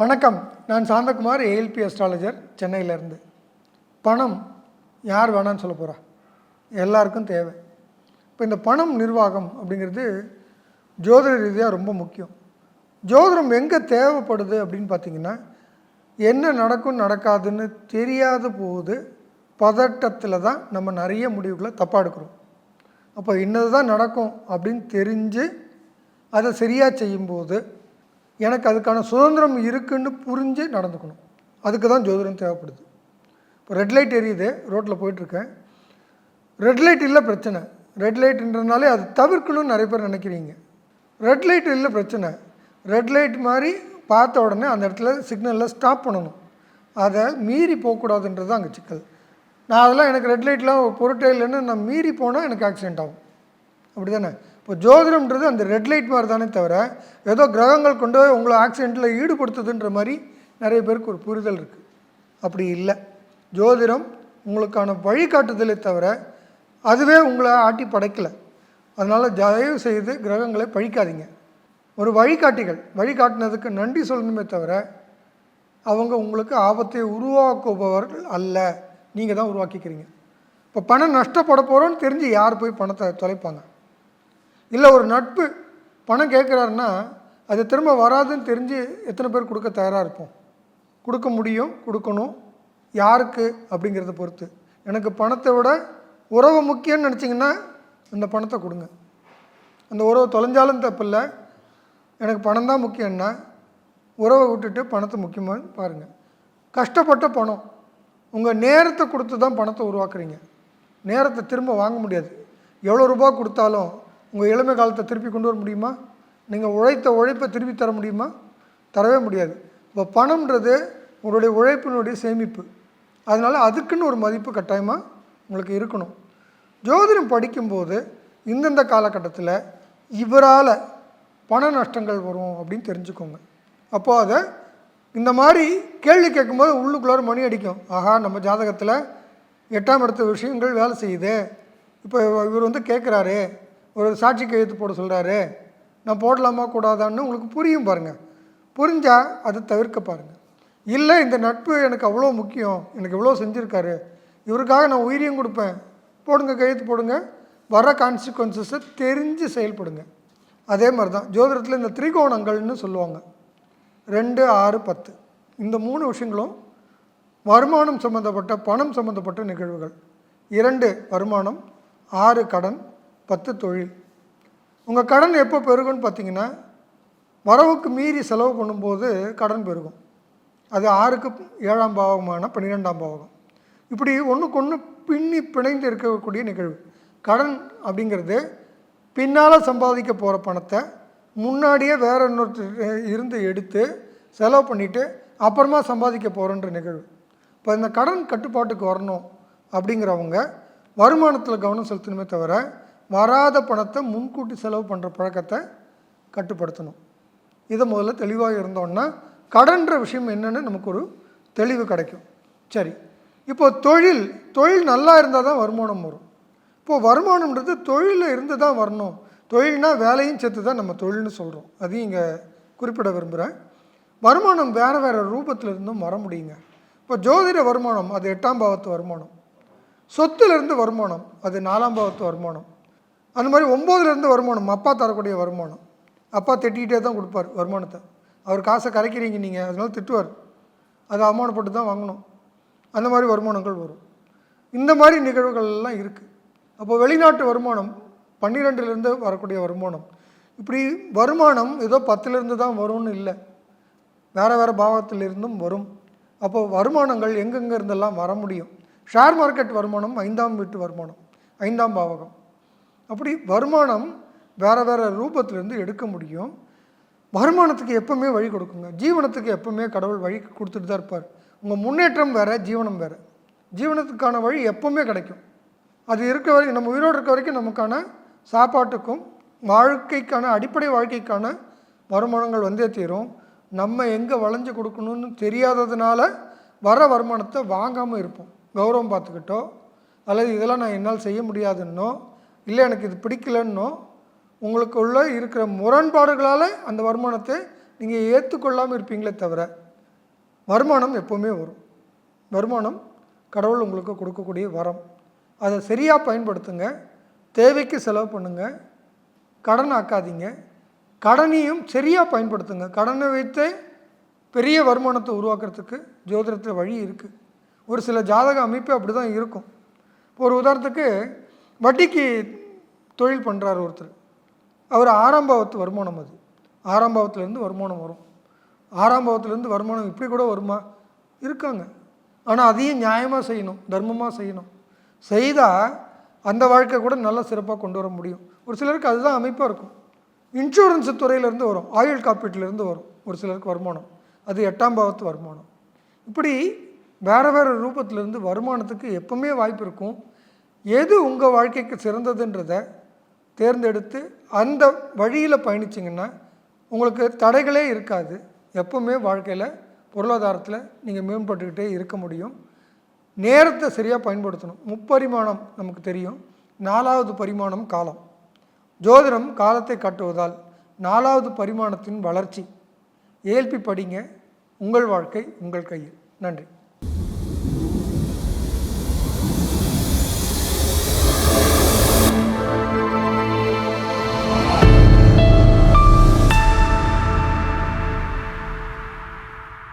வணக்கம். நான் Santhakumar ALP astrologer சென்னையிலேருந்து. பணம் யார் வேணான்னு சொல்ல போகிறா எல்லாருக்கும் தேவை. இப்போ இந்த பணம் நிர்வாகம் அப்படிங்கிறது ஜோதிட ரீதியாக ரொம்ப முக்கியம். ஜோதிடம் எங்கே தேவைப்படுது அப்படின்னு பார்த்தீங்கன்னா என்ன நடக்கும் நடக்காதுன்னு தெரியாத போது பதட்டத்தில் தான் நம்ம நிறைய முடிவுகளை தப்பாக எடுக்கிறோம். அப்போ இன்னது தான் நடக்கும் அப்படின்னு தெரிஞ்சு அதை சரியாக செய்யும்போது எனக்கு அதுக்கான சுதந்திரம் இருக்குன்னு புரிஞ்சு நடந்துக்கணும். அதுக்கு தான் ஜோதிடம் தேவைப்படுது. இப்போ ரெட் லைட் எரியுது ரோட்டில் போயிட்டுருக்கேன் ரெட் லைட் இல்லை பிரச்சனை. ரெட் லைட்ன்றதுனாலே அது தவிர்க்கணும்னு நிறைய பேர் நினைக்கிறீங்க. ரெட் லைட் இல்லை பிரச்சனை. ரெட் லைட் மாதிரி பார்த்த உடனே அந்த இடத்துல சிக்னலில் ஸ்டாப் பண்ணணும். அதை மீறி போகக்கூடாதுன்றது தான் அங்கே சிக்கல். நான் அதெல்லாம் எனக்கு ரெட் லைட்லாம் பொருட்டே இல்லைன்னு நான் மீறி போனால் எனக்கு ஆக்சிடென்ட் ஆகும். அப்படி தானே இப்போ ஜோதிடம்ன்றது அந்த ரெட் லைட் மாதிரி தானே தவிர ஏதோ கிரகங்கள் கொண்டு போய் உங்களை ஆக்சிடெண்ட்டில் ஈடுபடுத்துதுன்ற மாதிரி நிறைய பேருக்கு ஒரு புரிதல் இருக்குது அப்படி இல்லை. ஜோதிடம் உங்களுக்கான வழிகாட்டுதலே தவிர அதுவே உங்களை ஆட்டி படைக்கலை. அதனால் தயவு செய்து கிரகங்களை பழிக்காதீங்க. ஒரு வழிகாட்டிகள் வழிகாட்டினதுக்கு நன்றி சொல்லணுமே தவிர அவங்க உங்களுக்கு ஆபத்தை உருவாக்குபவர்கள் அல்ல. நீங்கள் தான் உருவாக்கிக்கிறீங்க. இப்போ பணம் நஷ்டப்பட போகிறோன்னு தெரிஞ்சு யார் போய் பணத்தை தொலைப்பாங்க? இல்லை ஒரு நட்பு பணம் கேட்குறாருன்னா அது திரும்ப வராதுன்னு தெரிஞ்சு எத்தனை பேர் கொடுக்க தயாராக இருப்போம். கொடுக்க முடியும் கொடுக்கணும். யாருக்கு அப்படிங்கிறத பொறுத்து. எனக்கு பணத்தை விட உறவு முக்கியம்னு நினச்சிங்கன்னா அந்த பணத்தை கொடுங்க. அந்த உறவு தொலைஞ்சாலும் தப்பில்லை. எனக்கு பணம் தான் முக்கியம்னா உறவை விட்டுட்டு பணத்தை முக்கியமாக பாருங்கள் கஷ்டப்பட்ட பணம். உங்கள் நேரத்தை கொடுத்து தான் பணத்தை உருவாக்குறீங்க. நேரத்தை திரும்ப வாங்க முடியாது. எவ்வளோ ரூபா கொடுத்தாலும் உங்கள் இளமை காலத்தை திருப்பி கொண்டு வர முடியுமா? நீங்கள் உழைத்த உழைப்பை திருப்பி தர முடியுமா? தரவே முடியாது. இப்போ பணம்ன்றது உங்களுடைய உழைப்பினுடைய சேமிப்பு. அதனால் அதுக்குன்னு ஒரு மதிப்பு கட்டாயமாக உங்களுக்கு இருக்கணும். ஜோதிடம் படிக்கும்போது இந்தந்த காலகட்டத்தில் இவரால் பண நஷ்டங்கள் வரும் அப்படின்னு தெரிஞ்சுக்கோங்க. அப்போது அதை இந்த மாதிரி கேள்வி கேட்கும்போது உள்ளுக்குள்ளார மணி அடிக்கும். ஆஹா நம்ம ஜாதகத்தில் எட்டாம் இடத்த விஷயங்கள் வேலை செய்யுது. இப்போ இவர் வந்து கேட்குறாரு. ஒரு சாட்சி கையெழுத்து போட சொல்கிறாரு நான் போடலாமா கூடாதான்னு உங்களுக்கு புரியும் பாருங்கள் புரிஞ்சால் அதை தவிர்க்க பாருங்கள் இல்லை இந்த நட்பு எனக்கு அவ்வளோ முக்கியம். எனக்கு இவ்வளோ செஞ்சுருக்காரு. இவருக்காக நான் உயிரியும் கொடுப்பேன். போடுங்க கையெழுத்து போடுங்க. வர கான்சிக்வன்சஸை தெரிஞ்சு செயல்படுங்க. அதே மாதிரி தான் ஜோதிடத்தில் இந்த திரிகோணங்கள்னு சொல்லுவாங்க. ரெண்டு ஆறு பத்து. இந்த மூணு விஷயங்களும் வருமானம் சம்மந்தப்பட்ட பணம் சம்மந்தப்பட்ட நிகழ்வுகள். இரண்டு வருமானம். ஆறு கடன். பத்து தொழில். உங்கள் கடன் எப்போ பெருகும்னு பார்த்தீங்கன்னா வரவுக்கு மீறி செலவு பண்ணும்போது கடன் பெருகும். அது ஆறுக்கு ஏழாம் பாவகமான பன்னிரெண்டாம் பாவகம். இப்படி ஒன்றுக்கு ஒன்று பின்னி பிணைந்து இருக்கக்கூடிய நிகழ்வு. கடன் அப்படிங்கிறது பின்னால் சம்பாதிக்க போகிற பணத்தை முன்னாடியே வேற இன்னொருத்தர் இருந்து எடுத்து செலவு பண்ணிவிட்டு அப்புறமா சம்பாதிக்க போகிறன்ற நிகழ்வு. இப்போ இந்த கடன் கட்டுப்பாட்டுக்கு வரணும் அப்படிங்கிறவங்க வருமானத்தில் கவனம் செலுத்தணுமே தவிர வராத பணத்தை முன்கூட்டி செலவு பண்ணுற பழக்கத்தை கட்டுப்படுத்தணும். இதை முதல்ல தெளிவாக இருந்தோன்னா கடன்ற விஷயம் என்னென்னு நமக்கு ஒரு தெளிவு கிடைக்கும். சரி இப்போ தொழில் தொழில் நல்லா இருந்தால் தான் வருமானம் வரும். இப்போது வருமானம்ன்றது தொழிலில் இருந்து தான் வரணும். தொழில்னா வேலையும் சேர்த்து தான் நம்ம தொழில்னு சொல்கிறோம் அதையும் இங்கே குறிப்பிட விரும்புகிறேன் வருமானம் வேறு வேறு ரூபத்தில் இருந்தும் வர முடியுங்க. இப்போ ஜோதிட வருமானம் அது எட்டாம் பாவத்து வருமானம். சொத்துலேருந்து வருமானம் அது நாலாம் பாவத்து வருமானம். அந்த மாதிரி ஒம்போதுலேருந்து வருமானம் அப்பா தரக்கூடிய வருமானம். அப்பா திட்டிகிட்டே தான் கொடுப்பார் வருமானத்தை. அவர் காசை கரைக்கிறீங்க நீங்கள் அதனால திட்டுவார். அதை அவமானப்பட்டு தான் வாங்கணும். அந்த மாதிரி வருமானங்கள் வரும். இந்த மாதிரி நிகழ்வுகள் எல்லாம் இருக்குது அப்போ வெளிநாட்டு வருமானம் பன்னிரெண்டுலேருந்து வரக்கூடிய வருமானம். இப்படி வருமானம் ஏதோ பத்துலேருந்து தான் வரும்னு இல்லை. வேறு வேறு பாவத்திலிருந்தும் வரும். அப்போ வருமானங்கள் எங்கெங்கே இருந்தெல்லாம் வர முடியும்? ஷேர் மார்க்கெட் வருமானம் ஐந்தாம் வீட்டு வருமானம் ஐந்தாம் பாவகம். அப்படி வருமானம் வேறு வேறு ரூபத்திலேருந்து எடுக்க முடியும். வருமானத்துக்கு எப்பவுமே வழி கொடுக்குங்க. ஜீவனத்துக்கு எப்பவுமே கடவுள் வழி கொடுத்துட்டு தான் இருப்பார். உங்கள் முன்னேற்றம் வேறு ஜீவனம் வேறு. ஜீவனத்துக்கான வழி எப்பவுமே கிடைக்கும். அது இருக்க வரைக்கும் நம்ம உயிரோடு இருக்க வரைக்கும் நமக்கான சாப்பாட்டுக்கும் வாழ்க்கைக்கான அடிப்படை வாழ்க்கைக்கான வருமானங்கள் வந்தே தீரும். நம்ம எங்கே வளைஞ்சு கொடுக்கணும்னு தெரியாததுனால வர வருமானத்தை வாங்காமல் இருப்போம். கௌரவம் பார்த்துக்கிட்டோ அல்லது இதெல்லாம் நான் என்னால் செய்ய முடியாதுன்னோ இல்லை எனக்கு இது பிடிக்கலன்னோ உங்களுக்குள்ள இருக்கிற முரண்பாடுகளால் அந்த வருமானத்தை நீங்கள் ஏற்றுக்கொள்ளாமல் இருப்பீங்களே தவிர வருமானம் எப்போவுமே வரும். வருமானம் கடவுள் உங்களுக்கு கொடுக்கக்கூடிய வரம். அதை சரியாக பயன்படுத்துங்க. தேவைக்கு செலவு பண்ணுங்கள் கடன் ஆக்காதீங்க. கடனையும் சரியாக பயன்படுத்துங்க. கடனை வைத்தே பெரிய வருமானத்தை உருவாக்குறதுக்கு ஜோதிடத்தில் வழி இருக்குது ஒரு சில ஜாதக அமைப்பு அப்படி தான் இருக்கும். இப்போ ஒரு உதாரணத்துக்கு வட்டிக்கு தொழில் பண்ணுறாரு ஒருத்தர். அவர் ஆரம்பத்து வருமானம் அது. ஆரம்பத்துலேருந்து வருமானம் வரும். ஆரம்பத்துலேருந்து வருமானம் இப்படி கூட வருமா? இருக்காங்க. ஆனால் அதையும் நியாயமாக செய்யணும் தர்மமாக செய்யணும். செய்தால் அந்த வாழ்க்கை கூட நல்ல சிறப்பாக கொண்டு வர முடியும். ஒரு சிலருக்கு அதுதான் அமைப்பாக இருக்கும். இன்சூரன்ஸ் துறையிலேருந்து வரும். ஆயுள் காப்பீட்டிலேருந்து வரும். ஒரு சிலருக்கு வருமானம். அது எட்டாம் பாவத்து வருமானம். இப்படி வேறு வேறு ரூபத்திலேருந்து வருமானத்துக்கு எப்பவுமே வாய்ப்பு இருக்கும். எது உங்கள் வாழ்க்கைக்கு சிறந்ததுன்றதை தேர்ந்தெடுத்து அந்த வழியில் பயணிச்சிங்கன்னா உங்களுக்கு தடைகளே இருக்காது. எப்பவுமே வாழ்க்கையில் பொருளாதாரத்தில் நீங்கள் மேம்பட்டுக்கிட்டே இருக்க முடியும். நேரத்தை சரியாக பயன்படுத்தணும். முப்பரிமாணம் நமக்கு தெரியும். நாலாவது பரிமாணம் காலம். ஜோதிடம் காலத்தை காட்டுவதால் நாலாவது பரிமாணத்தின் வளர்ச்சி. ஏல்பி படிங்க. உங்கள் வாழ்க்கை உங்கள் கையில். நன்றி.